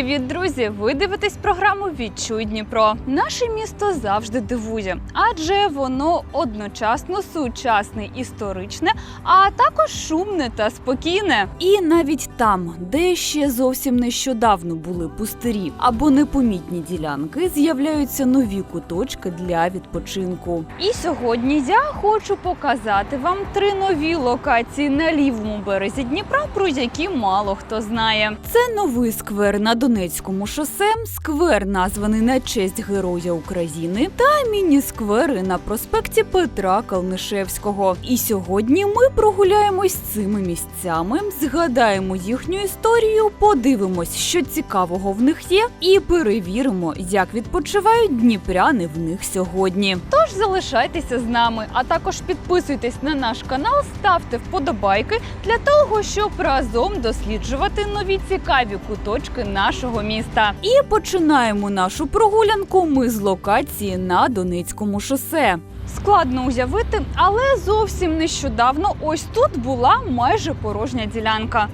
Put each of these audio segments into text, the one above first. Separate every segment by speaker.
Speaker 1: Привіт, друзі! Ви дивитесь програму Відчуй Дніпро. Наше місто завжди дивує, адже воно одночасно сучасне, історичне, а також шумне та спокійне. І навіть там, де ще зовсім нещодавно були пустирі або непомітні ділянки, з'являються нові куточки для відпочинку. І сьогодні я хочу показати вам три нові локації на лівому березі Дніпра, про які мало хто знає. Це новий сквер на Донецькому шосе, сквер, названий на честь Героя України, та міні-сквери на проспекті Петра Калнишевського. І сьогодні ми прогуляємось цими місцями, згадаємо їхню історію, подивимось, що цікавого в них є, і перевіримо, як відпочивають дніпряни в них сьогодні. Тож залишайтеся з нами, а також підписуйтесь на наш канал, ставте вподобайки для того, щоб разом досліджувати нові цікаві куточки нашого міста. І починаємо нашу прогулянку ми з локації на Донецькому шосе. Складно уявити, але зовсім нещодавно ось тут була майже порожня ділянка.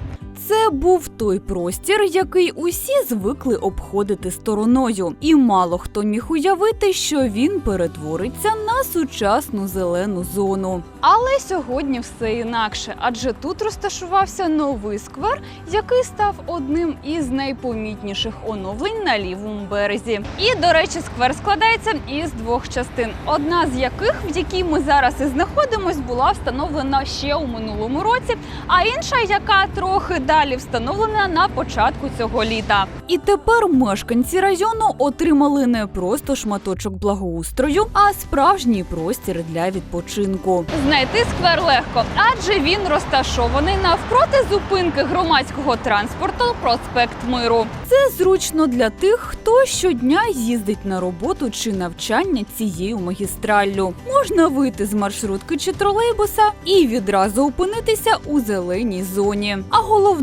Speaker 1: Це був той простір, який усі звикли обходити стороною, і мало хто міг уявити, що він перетвориться на сучасну зелену зону. Але сьогодні все інакше, адже тут розташувався новий сквер, який став одним із найпомітніших оновлень на лівому березі. І до речі, сквер складається із двох частин. Одна з яких, в якій ми зараз і знаходимось, була встановлена ще у минулому році, а інша, яка трохи далі встановлена на початку цього літа. І тепер мешканці району отримали не просто шматочок благоустрою, а справжній простір для відпочинку. Знайти сквер легко, адже він розташований навпроти зупинки громадського транспорту Проспект Миру. Це зручно для тих, хто щодня їздить на роботу чи навчання цією магістраллю. Можна вийти з маршрутки чи тролейбуса і відразу опинитися у зеленій зоні. А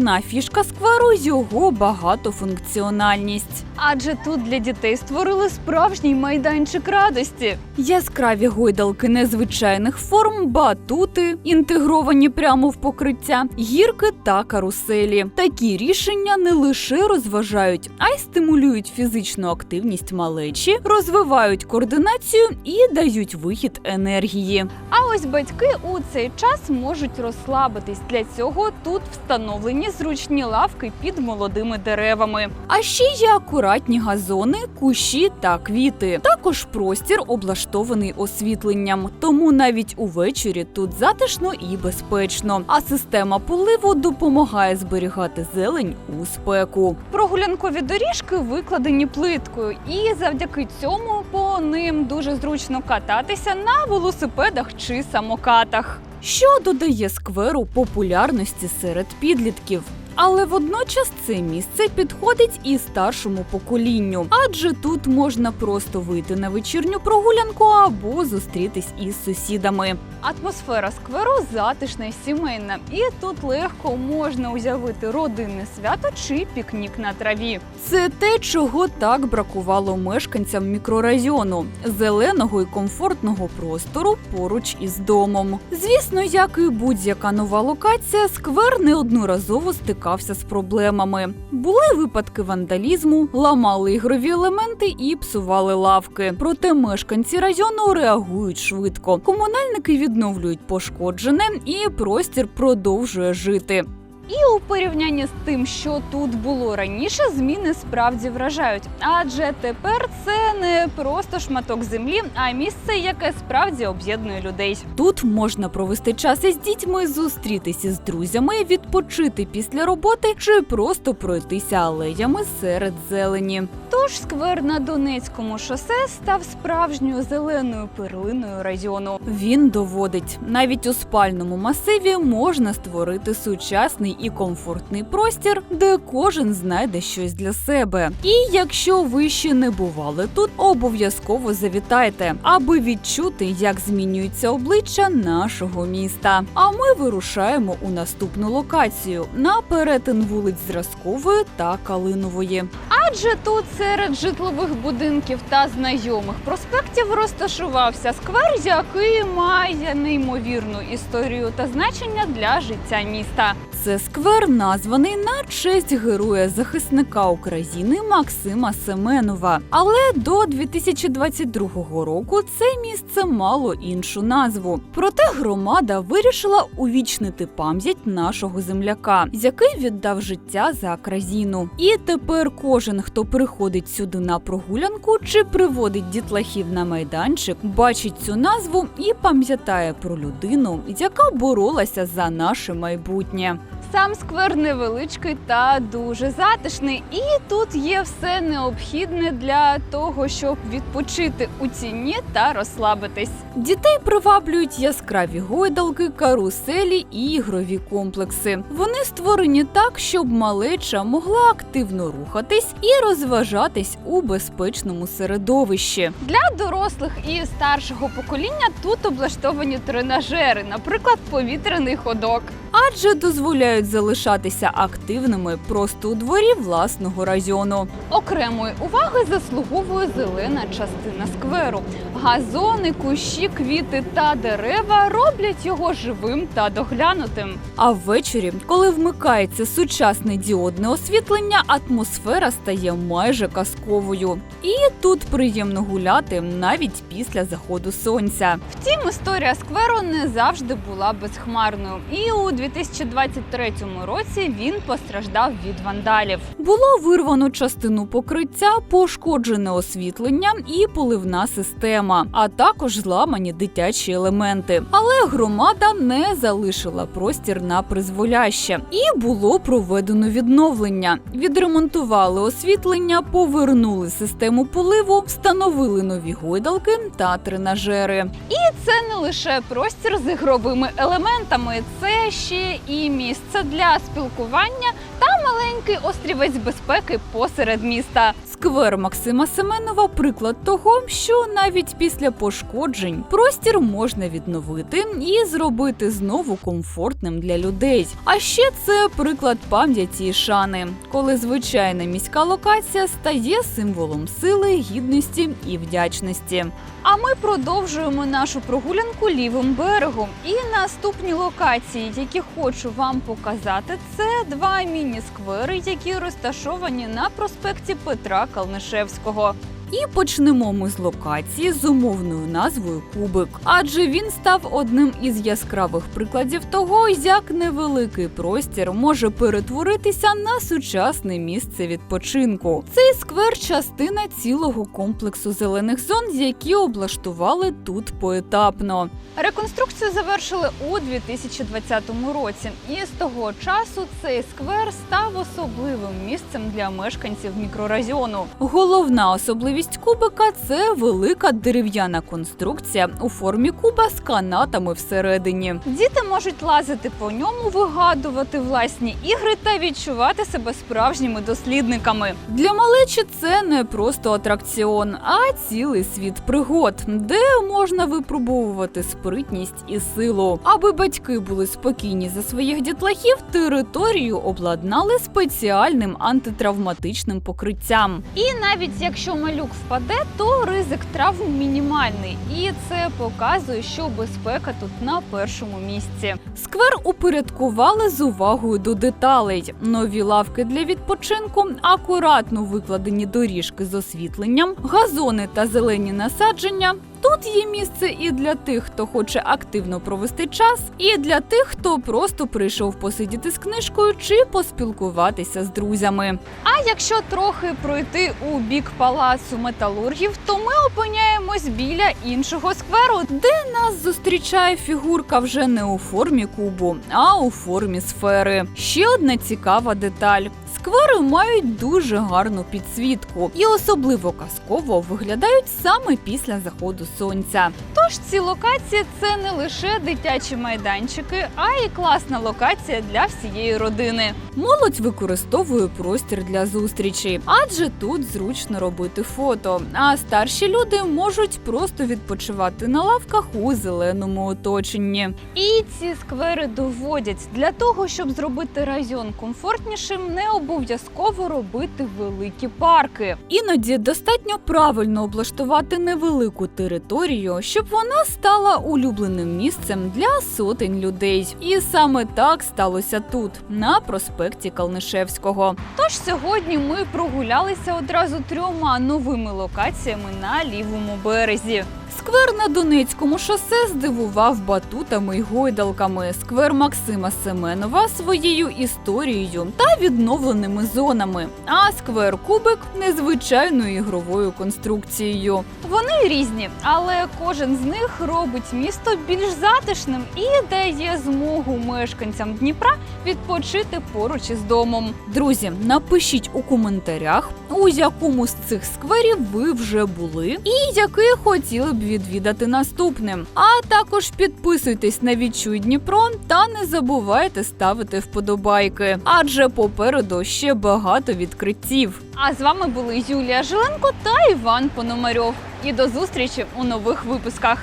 Speaker 1: головна фішка скверу його багатофункціональність. Адже тут для дітей створили справжній майданчик радості. Яскраві гойдалки незвичайних форм, батути, інтегровані прямо в покриття, гірки та каруселі. Такі рішення не лише розважають, а й стимулюють фізичну активність малечі, розвивають координацію і дають вихід енергії. А ось батьки у цей час можуть розслабитись. Для цього тут встановлені зручні лавки під молодими деревами. А ще є акуратні газони, кущі та квіти. Також простір облаштований освітленням, тому навіть увечері тут затишно і безпечно. А система поливу допомагає зберігати зелень у спеку. Прогулянкові доріжки викладені плиткою, і завдяки цьому по ним дуже зручно кататися на велосипедах чи самокатах. Що додає скверу популярності серед підлітків. Але водночас це місце підходить і старшому поколінню, адже тут можна просто вийти на вечірню прогулянку або зустрітись із сусідами. Атмосфера скверу затишна і сімейна, і тут легко можна уявити родинне свято чи пікнік на траві. Це те, чого так бракувало мешканцям мікрорайону зеленого і комфортного простору поруч із домом. Звісно, як і будь-яка нова локація, сквер неодноразово стикався з проблемами. Були випадки вандалізму, ламали ігрові елементи і псували лавки. Проте мешканці району реагують швидко. Комунальники відновлюють пошкоджене, і простір продовжує жити. І у порівнянні з тим, що тут було раніше, зміни справді вражають. Адже тепер це не просто шматок землі, а місце, яке справді об'єднує людей. Тут можна провести час із дітьми, зустрітися з друзями, відпочити після роботи чи просто пройтися алеями серед зелені. Тож сквер на Донецькому шосе став справжньою зеленою перлиною району. Він доводить, навіть у спальному масиві можна створити сучасний і комфортний простір, де кожен знайде щось для себе. І якщо ви ще не бували тут, обов'язково завітайте, аби відчути, як змінюється обличчя нашого міста. А ми вирушаємо у наступну локацію на перетин вулиць Зразкової та Калинової. Адже тут серед житлових будинків та знайомих проспектів розташувався сквер, який має неймовірну історію та значення для життя міста. Це сквер, названий на честь героя захисника України Максима Семенова. Але до 2022 року це місце мало іншу назву. Проте громада вирішила увічнити пам'ять нашого земляка, який віддав життя за країну. І тепер кожен, хто приходить сюди на прогулянку чи приводить дітлахів на майданчик, бачить цю назву і пам'ятає про людину, яка боролася за наше майбутнє. Сам сквер невеличкий та дуже затишний, і тут є все необхідне для того, щоб відпочити у ціні та розслабитись. Дітей приваблюють яскраві гойдалки, каруселі і ігрові комплекси. Вони створені так, щоб малеча могла активно рухатись і розважатись у безпечному середовищі. Для дорослих і старшого покоління тут облаштовані тренажери, наприклад, повітряний ходок. Адже дозволяють залишатися активними просто у дворі власного району. Окремої уваги заслуговує зелена частина скверу. Газони, кущі, квіти та дерева роблять його живим та доглянутим. А ввечері, коли вмикається сучасне діодне освітлення, атмосфера стає майже казковою. І тут приємно гуляти навіть після заходу сонця. Втім, історія скверу не завжди була безхмарною. І у 2023 році він постраждав від вандалів. Було вирвано частину покриття, пошкоджене освітлення і поливна система, а також зламані дитячі елементи. Але громада не залишила простір на призволяще, і було проведено відновлення. Відремонтували освітлення, повернули систему поливу, встановили нові гойдалки та тренажери. І це не лише простір з ігровими елементами, це ще і місце для спілкування та маленький острівець безпеки посеред міста. Сквер Максима Семенова приклад того, що навіть після пошкоджень простір можна відновити і зробити знову комфортним для людей. А ще це приклад пам'яті і шани, коли звичайна міська локація стає символом сили, гідності і вдячності. А ми продовжуємо нашу прогулянку лівим берегом. І наступні локації, які хочу вам показати, це два міні-сквери, які розташовані на проспекті Петра Калнишевського. І почнемо ми з локації з умовною назвою Кубик, адже він став одним із яскравих прикладів того, як невеликий простір може перетворитися на сучасне місце відпочинку. Цей сквер частина цілого комплексу зелених зон, які облаштували тут поетапно. Реконструкцію завершили у 2020 році, і з того часу цей сквер став особливим місцем для мешканців мікрорайону. Головна особливість кубика це велика дерев'яна конструкція у формі куба з канатами всередині. Діти можуть лазити по ньому, вигадувати власні ігри та відчувати себе справжніми дослідниками. Для малечі це не просто атракціон, а цілий світ пригод, де можна випробовувати спритність і силу. Аби батьки були спокійні за своїх дітлахів, територію обладнали спеціальним антитравматичним покриттям. І навіть якщо малюк впаде, то ризик травм мінімальний, і це показує, що безпека тут на першому місці. Сквер упорядкували з увагою до деталей. Нові лавки для відпочинку, акуратно викладені доріжки з освітленням, газони та зелені насадження. Тут є місце і для тих, хто хоче активно провести час, і для тих, хто просто прийшов посидіти з книжкою чи поспілкуватися з друзями. А якщо трохи пройти у бік палацу металургів, то ми опиняємось біля іншого скверу, де нас зустрічає фігурка вже не у формі кубу, а у формі сфери. Ще одна цікава деталь. Сквери мають дуже гарну підсвітку і особливо казково виглядають саме після заходу сонця. Тож ці локації це не лише дитячі майданчики, а й класна локація для всієї родини. Молодь використовує простір для зустрічей, адже тут зручно робити фото. А старші люди можуть просто відпочивати на лавках у зеленому оточенні. І ці сквери доводять для того, щоб зробити район комфортнішим, не обов'язково обов'язково робити великі парки. Іноді достатньо правильно облаштувати невелику територію, щоб вона стала улюбленим місцем для сотень людей. І саме так сталося тут, на проспекті Калнишевського. Тож сьогодні ми прогулялися одразу трьома новими локаціями на лівому березі. Сквер на Донецькому шосе здивував батутами й гойдалками. Сквер Максима Семенова своєю історією та відновленими зонами. А сквер Кубик незвичайною ігровою конструкцією. Вони різні, але кожен з них робить місто більш затишним і дає змогу мешканцям Дніпра відпочити поруч із домом. Друзі, напишіть у коментарях, у якому з цих скверів ви вже були, і який хотіли б відвідати наступним. А також підписуйтесь на Відчуй Дніпро та не забувайте ставити вподобайки, адже попереду ще багато відкриттів. А з вами були Юлія Жиленко та Іван Пономарьов. І до зустрічі у нових випусках.